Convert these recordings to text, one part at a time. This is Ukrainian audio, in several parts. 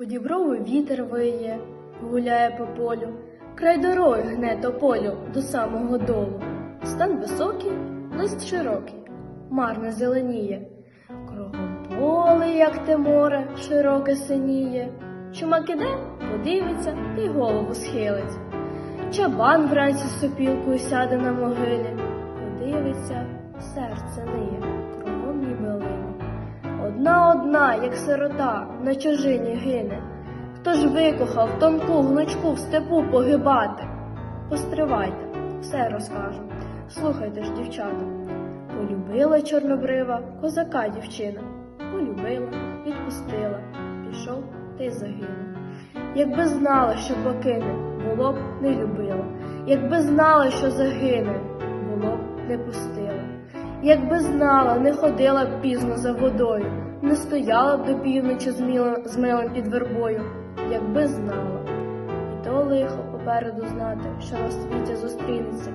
По діброву вітер виє, гуляє по полю, край дороги гне тополю до самого долу. Стан високий, лист широкий, марно зеленіє. Кругом поле, як те море, широке синіє. Чумак іде, подивиться і голову схилить. Чабан вранці з сопілкою сяде на могилі, подивиться, серце ниє. Одна, як сирота, на чужині гине. Хто ж викохав тонку гнучку в степу погибати? Постривайте, все розкажу. Слухайте ж, дівчата. Полюбила чорнобрива козака дівчина. Полюбила, відпустила, пішов та й загинув. Якби знала, що покине, було б не любила. Якби знала, що загине, було б не пустила. Якби знала, не ходила б пізно за водою, не стояла б до півночі з милом під вербою, якби знала. І то лихо попереду знати, що на світі зустрінеться.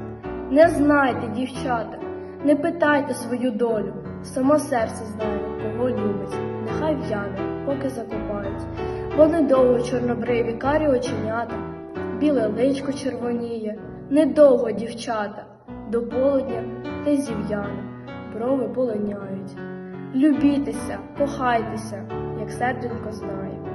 Не знайте, дівчата, не питайте свою долю, само серце знає, кого любить, нехай в'яне, поки закопають. Бо недовго чорнобриві карі оченята, біле личко червоніє, недовго дівчата, до полудня та зів'яне, брови полиняють. Любітеся, кохайтеся, як серденько знає.